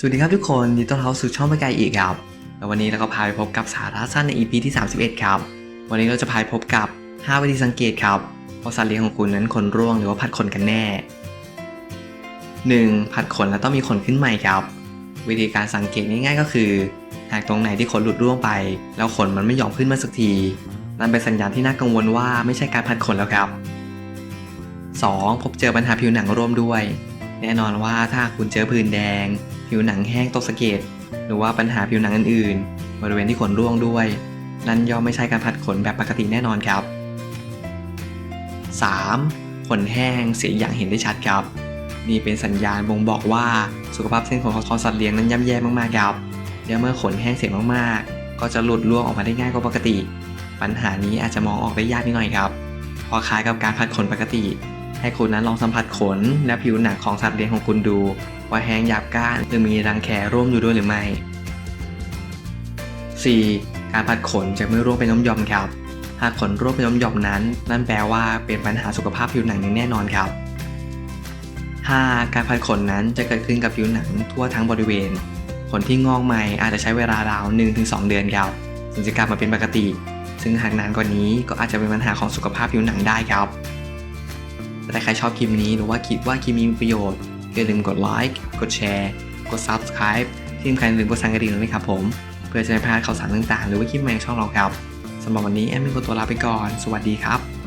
สวัสดีครับทุกคนยินดีต้อนรับสู่ช่องไม่ไกลอีกครับ แล้ววันนี้เราก็พาไปพบกับสาระสั้นใน EP ที่ 31 ครับ วันนี้เราจะพาไปพบกับ 5 วิธีสังเกตครับว่าสัตว์เลี้ยงของคุณนั้นขนร่วงหรือว่าผัดขนกันแน่ 1. ผัดขนแล้วต้องมีขนขึ้นใหม่ครับ วิธีการสังเกตง่ายๆก็คือ หากตรงไหนที่ขนหลุดร่วงไป แล้วขนมันไม่ยอมขึ้นมาสักที นั่นเป็นสัญญาณที่น่ากังวลว่าไม่ใช่การผัดขนแล้วครับ 2. พบเจอปัญหาผิวหนังร่วมด้วย แน่นอนว่าถ้าคุณเจอผื่นแดง ผิวหนังแห้งตกสะเก็ดหรือว่าปัญหาผิวหนังอื่นๆ บริเวณที่ขนร่วงด้วย นั่นย่อมไม่ใช่การผัดขนแบบปกติแน่นอนครับ 3. ขนแห้งเสียอย่างเห็นได้ชัดครับ นี่เป็นสัญญาณบ่งบอกว่าสุขภาพเส้นขนของสัตว์เลี้ยงนั้นย่ำแย่มากๆครับและเมื่อขนแห้งเสียมากๆ ก็จะหลุดร่วงออกมาได้ง่ายกว่าปกติ ปัญหานี้อาจจะมองออกได้ยากนิดหน่อยครับเพราะคล้ายกับการผัดขนปกติ ให้คุณนั้นลองสัมผัสขน และผิวหนังของสัตว์เลี้ยงของคุณดู ว่าแห้งหยาบก้านหรือมีรังแคร่วมอยู่ด้วยหรือไม่ 4. การผัดขนจะไม่ร่วงเป็นย่อมๆครับ หากขนร่วงเป็นย่อมๆนั้น นั่นแปลว่าเป็นปัญหาสุขภาพผิวหนังอย่างแน่นอนครับ 5. การผัดขนนั้นจะเกิดขึ้นกับผิวหนังทั่วทั้งบริเวณ ขนที่งอกใหม่อาจจะใช้เวลาราว 1-2 เดือนครับถึงจะกลับมาเป็นปกติ ซึ่งหากนานกว่านี้ก็อาจจะเป็นปัญหาของสุขภาพผิวหนังได้ครับ แต่ใครชอบคลิปนี้หรือว่าคิดว่าคลิปมีประโยชน์อย่าลืมกดไลค์ กดแชร์ กด Subscribe ที่สำคัญลืมกดสั่นกระดิ่งด้วยนะครับผม เพื่อจะไม่พลาดข่าวสารต่างๆ หรือว่าคลิปใหม่ของช่องเราครับสำหรับวันนี้แอมมีคนตัวลาไปก่อน สวัสดีครับ